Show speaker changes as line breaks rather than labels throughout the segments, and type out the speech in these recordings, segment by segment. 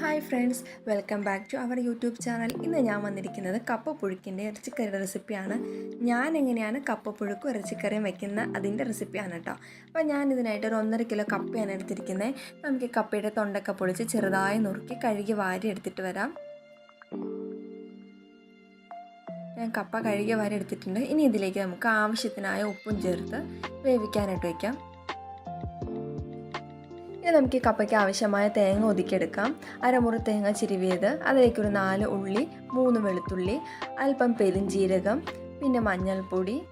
Hi friends welcome back to our YouTube channel ഇന്ന് ഞാൻ വന്നിരിക്കുന്നത് കപ്പ പുഴുക്കിന്റെ ഇറച്ചിക്കറി റെസിപ്പിയാണ്. ഞാൻ എങ്ങനെയാണ് കപ്പ പുഴുക്കും ഇറച്ചിക്കറിയും വെക്കുന്ന അതിന്റെ റെസിപ്പിയാണ് കേട്ടോ. അപ്പോൾ ഞാൻ ഇതിനായിട്ട് ഒരു ഒന്നര കിലോ കപ്പയാണ് എടുത്തിരിക്കുന്നത് നമുക്ക് കപ്പയുടെ തൊണ്ടൊക്കെ പൊളിച്ച് ചെറുതായി നുറുക്കി കഴുകി വാരി എടുത്തിട്ട് വരാം. ഞാൻ കപ്പ കഴുകി വാരി എടുത്തിട്ടുണ്ട്. ഇനി ഇതിലേക്ക് നമുക്ക് ആവശ്യത്തിനായ ഉപ്പും ചേർത്ത് വേവിക്കാനായിട്ട് വയ്ക്കാം ഇനി നമുക്ക് ഈ കപ്പയ്ക്ക് ആവശ്യമായ തേങ്ങ ഒതുക്കിയെടുക്കാം. അരമുറി തേങ്ങ ചിരുവിയത് അതിലേക്ക് ഒരു നാല് ഉള്ളി മൂന്ന് വെളുത്തുള്ളി അല്പം പെരുംജീരകം പിന്നെ മഞ്ഞൾപ്പൊടി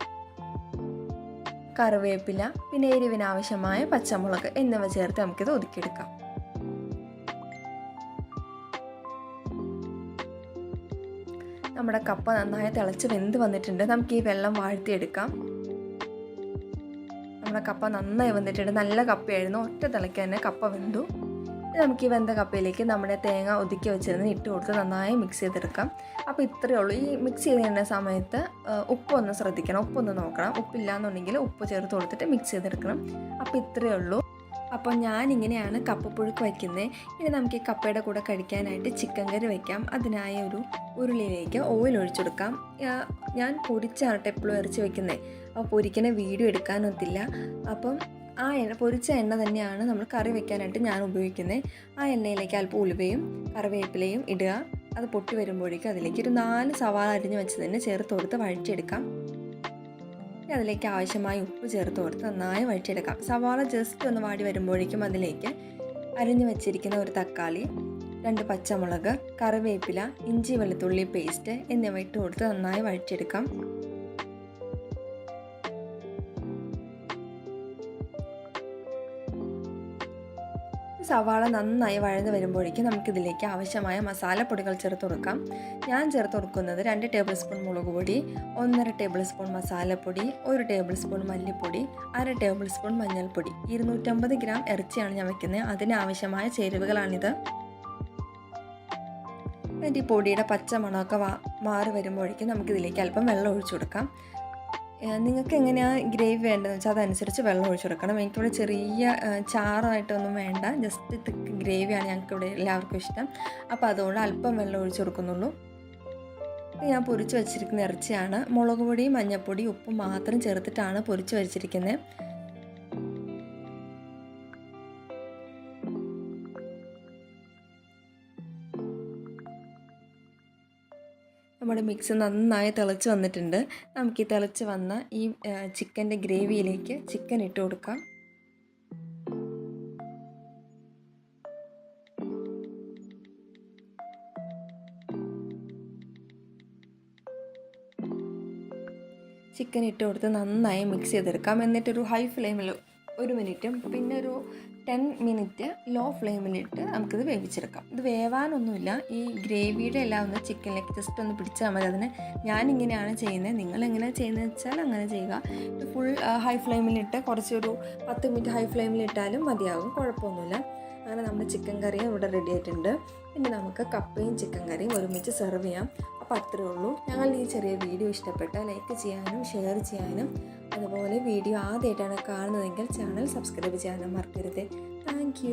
കറിവേപ്പില പിന്നെ എരിവിനാവശ്യമായ പച്ചമുളക് എന്നിവ ചേർത്ത് നമുക്കിത് ഒതുക്കിയെടുക്കാം. നമ്മുടെ കപ്പ നന്നായി തിളച്ച് വെന്ത് വന്നിട്ടുണ്ട്. നമുക്ക് ഈ വെള്ളം വാഴ്ത്തിയെടുക്കാം. നമ്മുടെ കപ്പ നന്നായി വന്നിട്ടുണ്ട് നല്ല കപ്പയായിരുന്നു. ഒറ്റ തിളയ്ക്ക് തന്നെ കപ്പ വെന്തു. നമുക്ക് ഈ വെന്ത കപ്പയിലേക്ക് നമ്മുടെ തേങ്ങ ഒതുക്കി വെച്ചിരുന്ന് ഇട്ട് കൊടുത്ത് നന്നായി മിക്സ് ചെയ്തെടുക്കാം. അപ്പോൾ ഇത്രയേ ഉള്ളൂ. ഈ മിക്സ് ചെയ്തിരുന്ന സമയത്ത് ഉപ്പൊന്ന് ശ്രദ്ധിക്കണം. ഉപ്പൊന്ന് നോക്കണം. ഉപ്പില്ല എന്നുണ്ടെങ്കിൽ ഉപ്പ് ചേർത്ത് കൊടുത്തിട്ട് മിക്സ് ചെയ്തെടുക്കണം. അപ്പോൾ ഇത്രയേ ഉള്ളൂ. അപ്പോൾ ഞാൻ ഇങ്ങനെയാണ് കപ്പപ്പുഴുക്ക് വയ്ക്കുന്നത് ഇനി നമുക്ക് ഈ കപ്പയുടെ കൂടെ കഴിക്കാനായിട്ട് ചിക്കൻ കറി വയ്ക്കാം. അതിനായ ഒരു ഉരുളിയിലേക്ക് ഓയിൽ ഒഴിച്ചെടുക്കാം. ഞാൻ പൊരിച്ചാണ് എപ്പോഴും ഇറച്ചി വെക്കുന്നത് അപ്പോൾ പൊരിക്കുന്ന വീഡിയോ എടുക്കാനൊത്തില്ല അപ്പം ആ എണ്ണ പൊരിച്ച എണ്ണ തന്നെയാണ് നമ്മൾ കറി വെക്കാനായിട്ട് ഞാൻ ഉപയോഗിക്കുന്നത് ആ എണ്ണയിലേക്ക് അല്പം ഉലുവയും കറിവേപ്പിലയും ഇടുക. അത് പൊട്ടി വരുമ്പോഴേക്കും അതിലേക്ക് ഒരു നാല് സവാള അരിഞ്ഞ് വെച്ച് തന്നെ ചേർത്ത് കൊടുത്ത് വഴറ്റിയെടുക്കാം. ഇനി അതിലേക്ക് ആവശ്യമായ ഉപ്പ് ചേർത്ത് കൊടുത്ത് നന്നായി വഴറ്റിയെടുക്കാം. സവാള ജസ്റ്റ് ഒന്ന് വാടി വരുമ്പോഴേക്കും അതിലേക്ക് അരിഞ്ഞു വെച്ചിരിക്കുന്ന ഒരു തക്കാളി രണ്ട് പച്ചമുളക് കറിവേപ്പില ഇഞ്ചി വെളുത്തുള്ളി പേസ്റ്റ് എന്നിവ ഇട്ട് കൊടുത്ത് നന്നായി വഴറ്റിയെടുക്കാം. സവാള നന്നായി വഴന്ന് വരുമ്പോഴേക്കും നമുക്കിതിലേക്ക് ആവശ്യമായ മസാലപ്പൊടികൾ ചേർത്ത് കൊടുക്കാം. ഞാൻ ചേർത്ത് കൊടുക്കുന്നത് രണ്ട് ടേബിൾ സ്പൂൺ മുളക് പൊടി ഒന്നര ടേബിൾ സ്പൂൺ മസാലപ്പൊടി ഒരു ടേബിൾ സ്പൂൺ മല്ലിപ്പൊടി അര ടേബിൾ സ്പൂൺ മഞ്ഞൾപ്പൊടി. ഇരുന്നൂറ്റമ്പത് ഗ്രാം ഇറച്ചിയാണ് ഞാൻ വയ്ക്കുന്നത് അതിനാവശ്യമായ ചേരുവകളാണിത്. എന്നിട്ട് ഈ പൊടിയുടെ പച്ച മണമൊക്കെ മാറി വരുമ്പോഴേക്കും നമുക്കിതിലേക്ക് അല്പം വെള്ളം ഒഴിച്ചു കൊടുക്കാം. നിങ്ങൾക്ക് എങ്ങനെയാണ് ഗ്രേവി വേണ്ടതെന്ന് വെച്ചാൽ അതനുസരിച്ച് വെള്ളം ഒഴിച്ചു കൊടുക്കണം. എനിക്കിവിടെ ചെറിയ ചാറായിട്ടൊന്നും വേണ്ട. ജസ്റ്റ് തിക്ക് ഗ്രേവിയാണ് ഞങ്ങൾക്കിവിടെ എല്ലാവർക്കും ഇഷ്ടം. അപ്പോൾ അതുകൊണ്ട് അല്പം വെള്ളം ഒഴിച്ചു കൊടുക്കുന്നുള്ളൂ. ഞാൻ പൊരിച്ച് വെച്ചിരിക്കുന്ന ഇറച്ചിയാണ്. മുളക് പൊടി മഞ്ഞൾപ്പൊടി ഉപ്പ് മാത്രം ചേർത്തിട്ടാണ് പൊരിച്ച് വെച്ചിരിക്കുന്നത് നമ്മുടെ മിക്സ് നന്നായി തിളച്ച് വന്നിട്ടുണ്ട്. നമുക്ക് ഈ തിളച്ച് വന്ന ഈ ചിക്കന്റെ ഗ്രേവിയിലേക്ക് ചിക്കൻ ഇട്ട് കൊടുക്കാം. ചിക്കൻ ഇട്ട് കൊടുത്ത് നന്നായി മിക്സ് ചെയ്തെടുക്കാം. എന്നിട്ടൊരു ഹൈ ഫ്ലെയിമിൽ ഒരു മിനിറ്റും പിന്നെ ഒരു ടെൻ മിനിറ്റ് ലോ ഫ്ലെയിമിലിട്ട് നമുക്കിത് വേവിച്ചെടുക്കാം. ഇത് വേവാനൊന്നുമില്ല. ഈ ഗ്രേവിയുടെ എല്ലാം ഒന്ന് ചിക്കനിലേക്ക് ജസ്റ്റ് ഒന്ന് പിടിച്ചാൽ മതി. അതിന് ഞാനിങ്ങനെയാണ് ചെയ്യുന്നത്. നിങ്ങൾ എങ്ങനെയാണ് ചെയ്യുന്നത് വെച്ചാൽ അങ്ങനെ ചെയ്യുക. ഇത് ഫുൾ ഹൈ ഫ്ലെയിമിലിട്ട് കുറച്ചൊരു പത്ത് മിനിറ്റ് ഹൈ ഫ്ലെയിമിലിട്ടാലും മതിയാകും കുഴപ്പമൊന്നുമില്ല. അങ്ങനെ നമ്മുടെ ചിക്കൻ കറിയും ഇവിടെ റെഡി ആയിട്ടുണ്ട്. പിന്നെ നമുക്ക് കപ്പയും ചിക്കൻ കറിയും ഒരുമിച്ച് സെർവ് ചെയ്യാം. അപ്പോൾ അത്രേ ഉള്ളൂ. ഞങ്ങളുടെ ഈ ചെറിയ വീഡിയോ ഇഷ്ടപ്പെട്ട ലൈക്ക് ചെയ്യാനും ഷെയർ ചെയ്യാനും അതുപോലെ വീഡിയോ ആദ്യമായിട്ടാണ് കാണുന്നതെങ്കിൽ ചാനൽ സബ്സ്ക്രൈബ് ചെയ്യാനും മറക്കരുത്. താങ്ക്